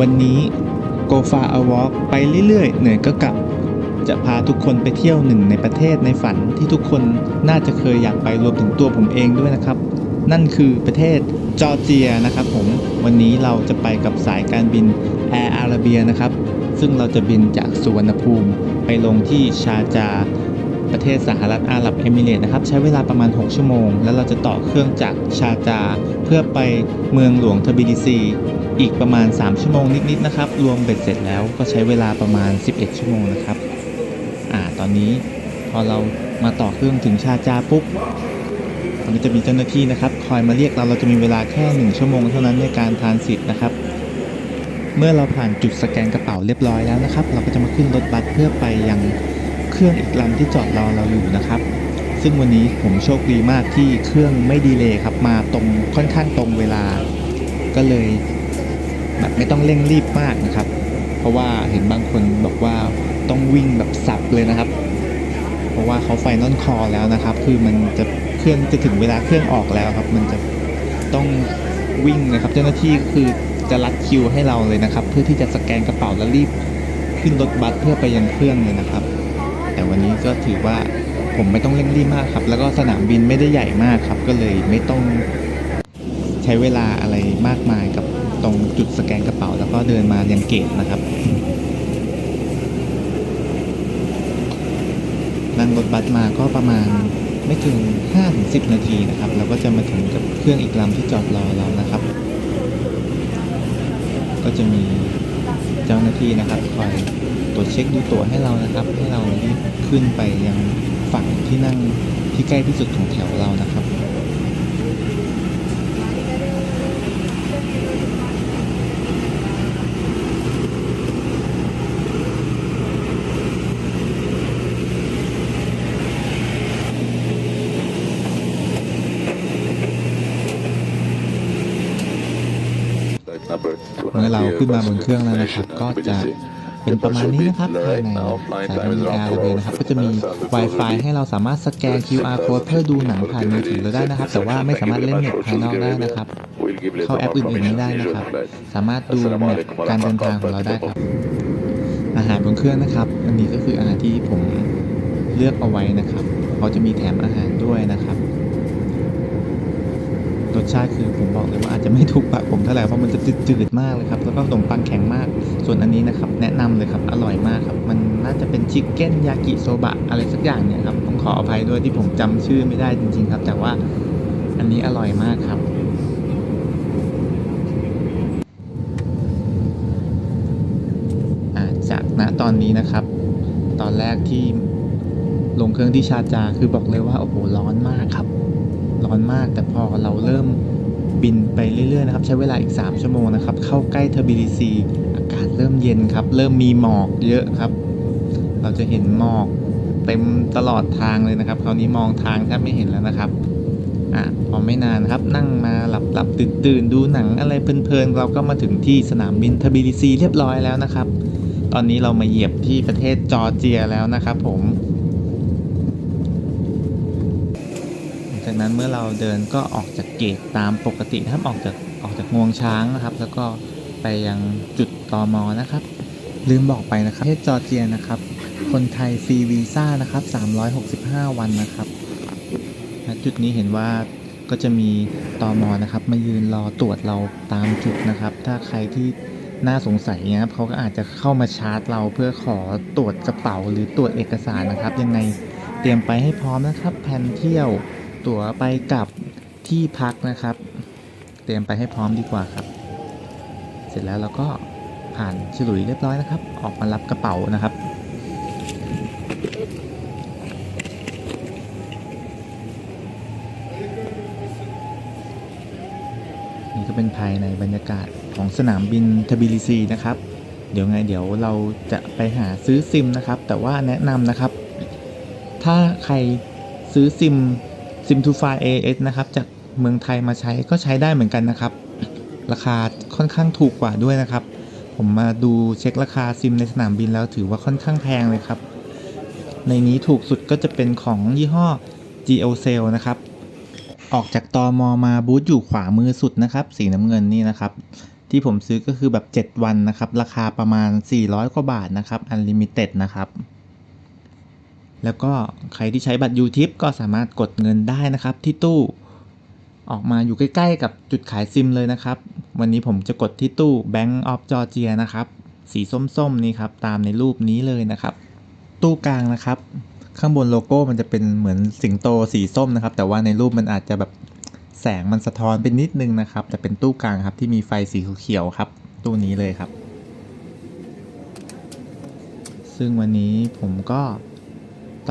วันนี้ Go Far a Walk ไปเรื่อยๆ เหนื่อยก็กลับ จะพาทุกคนไปเที่ยวหนึ่งในประเทศในฝันที่ทุกคนน่าจะเคยอยากไปรวมถึงตัวผมเองด้วยนะครับ นั่นคือประเทศจอร์เจียนะครับผม วันนี้เราจะไปกับสายการบิน Air Arabia นะครับ ซึ่งเราจะบินจากสุวรรณภูมิไปลงที่ชาจาประเทศสหรัฐอาหรับเอมิเรต์นะครับ ใช้เวลาประมาณ 6 ชั่วโมง แล้วเราจะต่อเครื่องจากชาจา เพื่อไปเมืองหลวงทบิลิซี อีกประมาณ 3 ชั่วโมงนิดๆนะครับ รวมเบ็ดเสร็จแล้วก็ใช้เวลาประมาณ 11 ชั่วโมงนะครับ อ่า ตอนนี้พอเรามาต่อเครื่องถึงชาจาปุ๊บมันจะมีเจ้าหน้าที่นะครับ คอยมาเรียกเราเราจะมีเวลาแค่ 1 ชั่วโมงเท่านั้นในการทานสิทธิ์นะครับ เมื่อเราผ่านจุดสแกนกระเป๋าเรียบร้อยแล้วนะครับ เราก็จะมาขึ้นรถบัสเพื่อไปยังเครื่องอีกลำที่จอดรอเราอยู่นะครับซึ่งวันนี้ผมโชคดีมากที่เครื่องไม่ดีเลย์ครับมาตรงค่อนข้างตรงเวลา ก็เลย ไม่ต้องเร่งรีบมากนะครับ เพราะว่าเห็นบางคนบอกว่าต้องวิ่งแบบสับเลยนะครับ เพราะว่าเขาไฟนอลคอแล้วนะครับ คือมันจะเครื่องจะถึงเวลาเครื่องออกแล้วครับ มันจะต้องวิ่งนะครับ เจ้าหน้าที่ก็คือจะรัดคิวให้เราเลยนะครับ เพื่อที่จะสแกนกระเป๋าแล้วรีบขึ้นรถบัสเพื่อไปยังเครื่องเลยนะครับ แต่วันนี้ก็ถือว่าผมไม่ต้องเร่งรีบมากครับ แล้วก็สนามบินไม่ได้ใหญ่มากครับ ก็เลยไม่ต้องใช้เวลาอะไรมากมายกับ ตรงจุดสแกนกระเป๋า แล้วก็เดินมายังเกตนะครับนั่งรถบัสมาก็ประมาณไม่ถึง 5-10 นาทีนะครับแล้วก็จะมาถึงกับเครื่องอีกลำที่จอดรอเรานะครับ ก็จะมีเจ้าหน้าที่นะครับคอยตรวจเช็คดูตั๋วให้เรานะครับ ให้เรารีบขึ้นไปยังฝั่งที่นั่งที่ใกล้ที่สุดของแถวเรานะครับ เมื่อเราขึ้นมาบนเครื่องแล้วนะครับ ก็จะเป็นประมาณนี้นะครับภายในสายการบินแอร์เลยนะครับ ก็จะมี Wi-Fi ให้เราสามารถสแกน QR code เพื่อดูหนังผ่านมือถือเราได้นะครับ แต่ว่าไม่สามารถเล่นเน็ตภายนอกได้นะครับ เข้าแอปอื่นๆไม่ได้นะครับ สามารถดูแมปการเดินทางของเราได้ครับ อาหารบนเครื่องนะครับ อันนี้ก็คืออาหารที่ผมเลือกเอาไว้นะครับเขาจะมีแถมอาหารด้วยนะครับรส ชาติคือผมบอกเลยว่าอาจจะไม่ถูกปากผมเท่าไหร่เพราะมันจะจืดๆมากเลยครับแล้วก็ขนมปังแข็งมาก ส่วนอันนี้นะครับแนะนำเลยครับอร่อยมากครับมันน่าจะเป็นชิคเก้นยากิโซบะอะไรสักอย่างเนี่ยครับต้องขออภัยด้วยที่ผมจำชื่อไม่ได้จริง ๆ ครับ แต่ว่าอันนี้อร่อยมากครับอาจากณตอนนี้นะครับ ตอนแรกที่ลงเครื่องที่ชาจาคือบอกเลยว่าโอ้โหร้อนมากครับ ร้อนมาก แต่พอเราเริ่มบินไปเรื่อยๆนะครับ ใช้เวลาอีก 3 ชั่วโมงนะครับ เข้าใกล้เทอร์บิลิซี อากาศเริ่มเย็นครับ เริ่มมีหมอกเยอะครับ เราจะเห็นหมอกเต็มตลอดทางเลยนะครับ คราวนี้มองทางแทบไม่เห็นแล้วนะครับอะพอไม่นานครับนั่งมาหลับหลับตื่นตื่นดูหนังอะไรเพลินๆ เราก็มาถึงที่สนามบินเทอร์บิลิซีเรียบร้อยแล้วนะครับ ตอนนี้เรามาเหยียบที่ประเทศจอร์เจียแล้วนะครับผม จากนั้นเมื่อเราเดินก็ออกจากเกตตามปกตินะครับออกจากออกจากงวงช้างนะครับ แล้วก็ไปยังจุดตอมอนะครับ ลืมบอกไปนะครับประเทศจอร์เจียนะครับ คนไทยฟรีวีซ่านะครับ 365 วันนะครับณจุดนี้เห็นว่าก็จะมีตอมอนะครับ มายืนรอตรวจเราตามจุดนะครับ ถ้าใครที่น่าสงสัยนี่ยครับเขาก็อาจจะเข้ามาชาร์จเราเพื่อขอตรวจกระเป๋าหรือตรวจเอกสารนะครับ ยังไงเตรียมไปให้พร้อมนะครับแผนเที่ยว ตั๋วไปกับที่พักนะครับ เตรียมไปให้พร้อมดีกว่าครับ เสร็จแล้วเราก็ผ่านฉลุยเรียบร้อยนะครับ ออกมารับกระเป๋านะครับ นี่ก็เป็นภายในบรรยากาศของสนามบินทบิลิซีนะครับ เดี๋ยวไงเดี๋ยวเราจะไปหาซื้อซิมนะครับ แต่ว่าแนะนำนะครับ ถ้าใครซื้อซิม ซิมทูฟา AS นะครับจากเมืองไทยมาใช้ก็ใช้ได้เหมือนกันนะครับ ราคาค่อนข้างถูกกว่าด้วยนะครับ ผมมาดูเช็คราคาซิมในสนามบินแล้วถือว่าค่อนข้างแพงเลยครับ ในนี้ถูกสุดก็จะเป็นของยี่ห้อ GeoCell นะครับ ออกจากตอมอมาบูธอยู่ขวามือสุดนะครับ สีน้ำเงินนี่นะครับ ที่ผมซื้อก็คือแบบ 7 วันนะครับ ราคาประมาณ 400 กว่าบาทนะครับ Unlimited นะครับ แล้วก็ใครที่ใช้บัตร u t i p ก็สามารถกดเงินได้นะครับ ที่ตู้ ออกมาอยู่ใกล้ๆ กับจุดขายซิมเลยนะครับ วันนี้ผมจะกดที่ตู้ Bank of Georgia นะครับ สีส้มๆนี้ครับตามในรูปนี้เลยนะครับ ตู้กลางนะครับ ข้างบนโลโก้มันจะเป็นเหมือนสิงโตสีส้มนะครับ แต่ว่าในรูปมันอาจจะแบบแสงมันสะท้อนเป็นนิดนึงนะครับ แต่เป็นตู้กลางครับที่มีไฟสีเขียวครับ ตู้นี้เลยครับ ซึ่งวันนี้ผมก็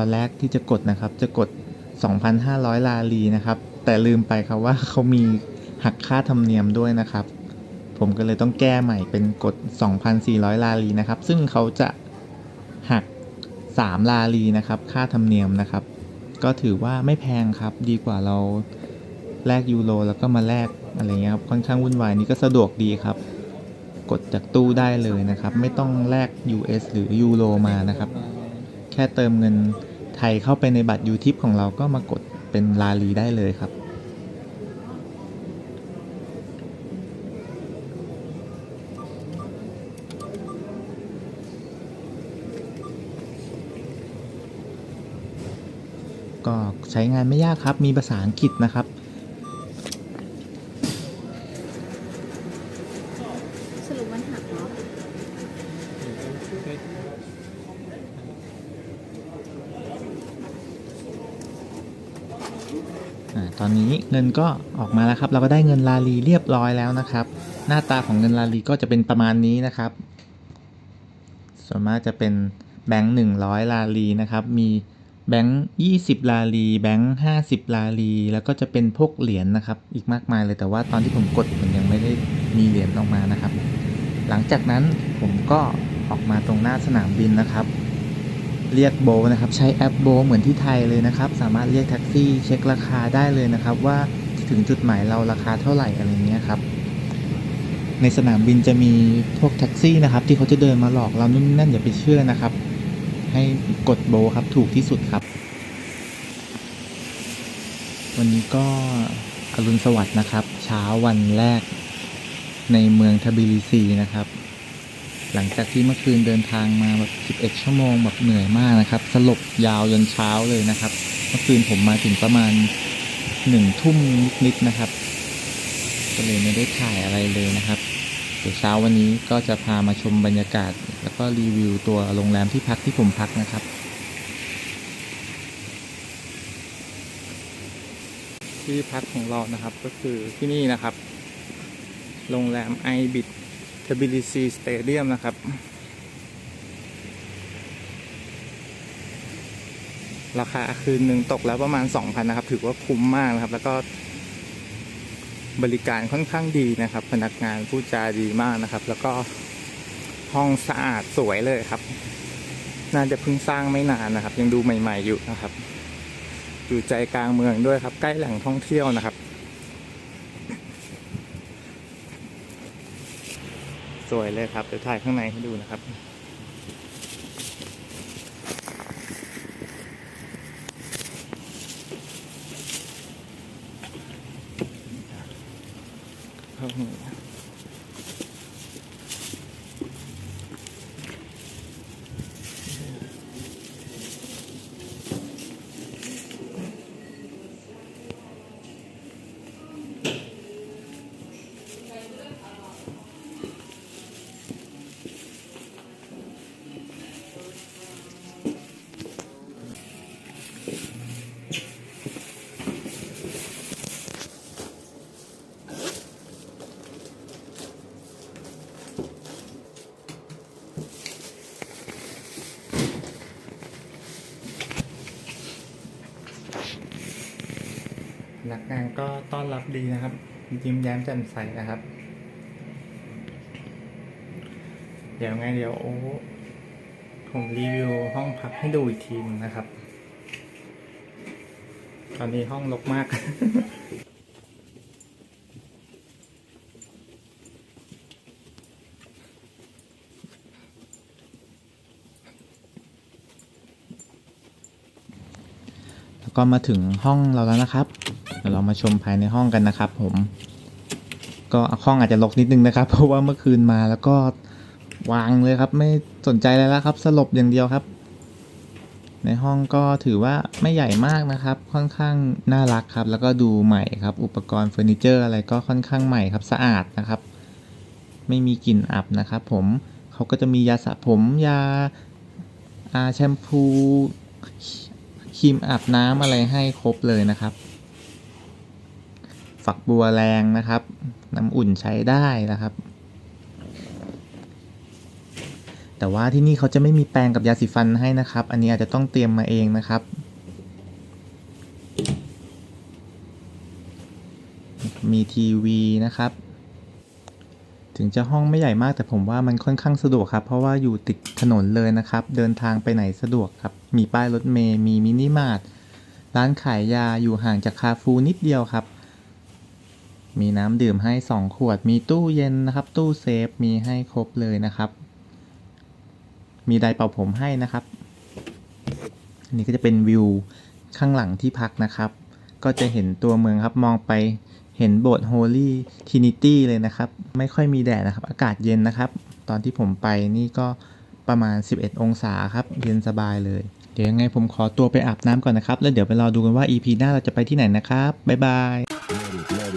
ตอนแรกที่จะกดนะครับ จะกด 2,500 ลาลีนะครับ แต่ลืมไปครับว่าเขามีหักค่าธรรมเนียมด้วยนะครับ ผมก็เลยต้องแก้ใหม่เป็นกด 2,400 ลาลีนะครับ ซึ่งเขาจะหัก 3 ลาลีนะครับ ค่าธรรมเนียมนะครับ ก็ถือว่าไม่แพงครับ ดีกว่าเราแลกยูโรแล้วก็มาแลกอะไรเงี้ยครับ ค่อนข้างวุ่นวายนี่ก็สะดวกดีครับ กดจากตู้ได้เลยนะครับ ไม่ต้องแลก US หรือยูโรมานะครับ แค่เติมเงิน ไทยเข้าไปในบัตรยูทิปของเราก็มากดเป็นลาลีได้เลยครับ ก็ใช้งานไม่ยากครับ มีภาษาอังกฤษนะครับ สรุปมันหักเหรอ อา ตอนนี้เงินก็ออกมาแล้วครับ เราก็ได้เงินลาลีเรียบร้อยแล้วนะครับ หน้าตาของเงินลาลีก็จะเป็นประมาณนี้นะครับ ส่วนมากจะเป็นแบงค์หนึ่งร้อยลาลีนะครับ มีแบงค์ยี่สิบลาลีแบงค์ห้าสิบลาลี แล้วก็จะเป็นพวกเหรียญนะครับ อีกมากมายเลยแต่ว่าตอนที่ผมกดมันยังไม่ได้มีเหรียญออกมานะครับ หลังจากนั้นผมก็ออกมาตรงหน้าสนามบินนะครับ เรียกโบนะครับใช้แอปโบเหมือนที่ไทยเลยนะครับ สามารถเรียกแท็กซี่เช็คราคาได้เลยนะครับ ว่าถึงจุดหมายเราราคาเท่าไหร่อะไรเงี้ยครับในสนามบินจะมีพวกแท็กซี่นะครับ ที่เขาจะเดินมาหลอกเรานู่นนั่นอย่าไปเชื่อนะครับ ให้กดโบครับถูกที่สุดครับ วันนี้ก็อรุณสวัสดิ์นะครับ เช้าวันแรกในเมืองทบิลิซีนะครับ หลังจากที่เมื่อคืนเดินทางมาแบบ11 ชั่วโมงแบบเหนื่อยมากนะครับ สลบยาวจนเช้าเลยนะครับ เมื่อคืนผมมาถึงประมาณหนึ่งทุ่มนิดๆนะครับ ก็เลยไม่ได้ถ่ายอะไรเลยนะครับ เดี๋ยวเช้าวันนี้ก็จะพามาชมบรรยากาศ แล้วก็รีวิวตัวโรงแรมที่พักที่ผมพักนะครับ ที่พักของเรานะครับก็คือที่นี่นะครับ โรงแรมไอบิด บิลิซีสเตเดียมนะครับ ราคาคืนหนึ่งตกแล้วประมาณ 2,000 นะครับ ถือว่าคุ้มมากนะครับ แล้วก็บริการค่อนข้างดีนะครับ พนักงานผู้จาดีมากนะครับ แล้วก็ห้องสะอาดสวยเลยครับ น่าจะเพิ่งสร้างไม่นานนะครับ ยังดูใหม่ ๆอยู่นะครับ อยู่ใจกลางเมืองด้วยครับ ใกล้แหล่งท่องเที่ยวนะครับ สวยเลยครับเดี๋ยวถ่ายข้างในให้ดูนะครับ กงานก็ต้อนรับดีนะครับ ยิ้มแย้มแจ่มใสนะครับ เดี๋ยวไงเดี๋ยวผมรีวิวห้องพักให้ดูอีกทีนึงนะครับ ตอนนี้ห้องรกมาก แล้วก็มาถึงห้องเราแล้วนะครับ เดี๋ยวเรามาชมภายในห้องกันนะครับผม ก็ห้องอาจจะรกนิดนึงนะครับ เพราะว่าเมื่อคืนมาแล้วก็วางเลยครับ ไม่สนใจอะไรแล้วครับ สลบอย่างเดียวครับ ในห้องก็ถือว่าไม่ใหญ่มากนะครับ ค่อนข้างน่ารักครับ แล้วก็ดูใหม่ครับ อุปกรณ์เฟอร์นิเจอร์อะไรก็ค่อนข้างใหม่ครับ สะอาดนะครับ ไม่มีกลิ่นอับนะครับผมเขาก็จะมียาสระผมยาอาแชมพูครีมอาบน้ำอะไรให้ครบเลยนะครับ ฝักบัวแรงนะครับ น้ำอุ่นใช้ได้นะครับ แต่ว่าที่นี่เขาจะไม่มีแปรงกับยาสีฟันให้นะครับ อันนี้อาจจะต้องเตรียมมาเองนะครับมีทีวีนะครับ ถึงจะห้องไม่ใหญ่มากแต่ผมว่ามันค่อนข้างสะดวกครับ เพราะว่าอยู่ติดถนนเลยนะครับ เดินทางไปไหนสะดวกครับ มีป้ายรถเมย์มีมินิมาร์ทร้านขายยาอยู่ห่างจากคาฟูนิดเดียวครับ มีน้ำดื่มให้ 2 ขวด มีตู้เย็นนะครับ ตู้เซฟมีให้ครบเลยนะครับ มีไดร์เป่าผมให้นะครับ อันนี้ก็จะเป็นวิวข้างหลังที่พักนะครับ ก็จะเห็นตัวเมืองครับ มองไปเห็นโบสถ์โฮลี่ทินิตี้เลยนะครับ ไม่ค่อยมีแดดนะครับ อากาศเย็นนะครับ ตอนที่ผมไปนี่ก็ประมาณ 11 องศาครับ เย็นสบายเลย เดี๋ยวยังไงผมขอตัวไปอาบน้ำก่อนนะครับ แล้วเดี๋ยวไปรอดูกันว่า EP หน้าเราจะไปที่ไหนนะครับ บ๊ายบาย